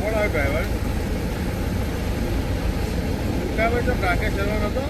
કોણ આવ્યો driver driver તો રાકેશ શર્મા હતો.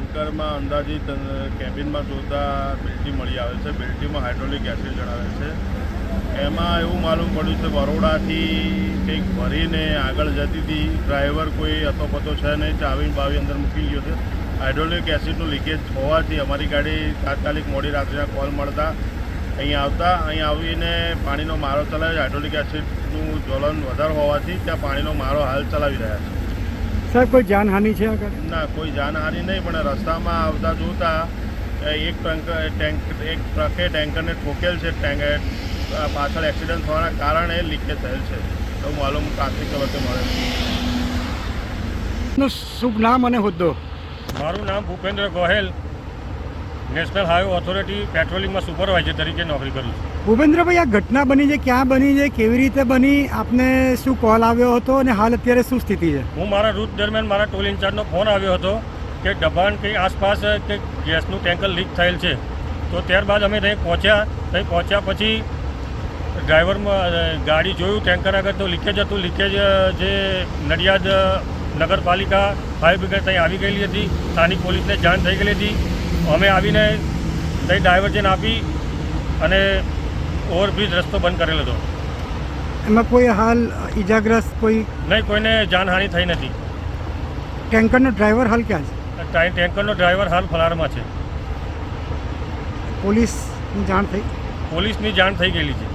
ટેન્કરમાં અંદાજિત કેબિનમાં જોતા બેલ્ટી મળી આવે છે. બેલ્ટીમાં હાઇડ્રોલિક એસિડ જણાવે છે. એમાં એવું માલુમ પડ્યું છે, બરોડાથી કંઈક ભરીને આગળ જતી હતી. ડ્રાઈવર કોઈ અતોપતો છે નહીં ચાવી બાવી અંદર મૂકી ગયો છે. હાઇડ્રોલિક એસિડનું લીકેજ હોવાથી અમારી ગાડી તાત્કાલિક મોડી રાત્રિના કોલ મળતા અહીંયા આવતા. અહીંયા આવીને પાણીનો મારો ચલાવ્યો હાઇડ્રોલિક એસિડનું જ્વલન વધારે હોવાથી ત્યાં પાણીનો મારો હાલ ચલાવી રહ્યા છે. સાહેબ કોઈ જાનહાનિ છે આગળ ના કોઈ જાનહાનિ નહીં પણ રસ્તામાં આવતા જોતા એક ટેન્કર ટેન્ક એક ટ્રકે ટેન્કરને ઠોકેલ છે ટેન્ક પાછળ એક્સિડન્ટ થવાના કારણે લીકેજ થયેલ છે. તો માલુમ પ્રાથમિક તબક્કે મળે છે. નું શુભ નામ અને હોદ્દો. મારું નામ Bhupendra Gohel national highway authority પેટ્રોલિંગમાં supervisor તરીકે નોકરી કરું છું. ભૂપેન્દ્રભાઈ, આ ઘટના બની છે, ક્યાં બની છે, કેવી રીતે બની, આપને શું કોલ આવ્યો હતો અને હાલ અત્યારે શું સ્થિતિ છે? હું મારા રૂટ દરમિયાન મારા ટોલ ઇન્ચાર્જનો ફોન આવ્યો હતો કે દબાણ કંઈ આસપાસ કે ગેસનું ટેન્કર લીક થયેલ છે. તો ત્યારબાદ અમે ત્યાં પહોંચ્યા. ત્યાં પહોંચ્યા પછી ડ્રાઈવરમાં ગાડી જોયું ટેન્કર આગળ તો લીકેજ હતું. લીકેજ જે નડિયાદ નગરપાલિકા ફાયર બ્રિગેડ ત્યાં આવી ગયેલી હતી. સ્થાનિક પોલીસને જાણ થઈ ગયેલી હતી. અમે આવીને ત્યાં ડાયવર્જન આપી અને ઓવરબ્રિજ રસ્તો બંધ કરેલો હતો એમાં કોઈ હાલ ઈજાગ્રસ્ત કોઈ નહીં કોઈને જાનહાનિ થઈ નથી. ટેન્કરનો ડ્રાઈવર હાલ ક્યાં છે? ટેન્કરનો ડ્રાઈવર હાલ ફરારમાં છે. પોલીસની જાણ થઈ? પોલીસની જાણ થઈ ગયેલી છે.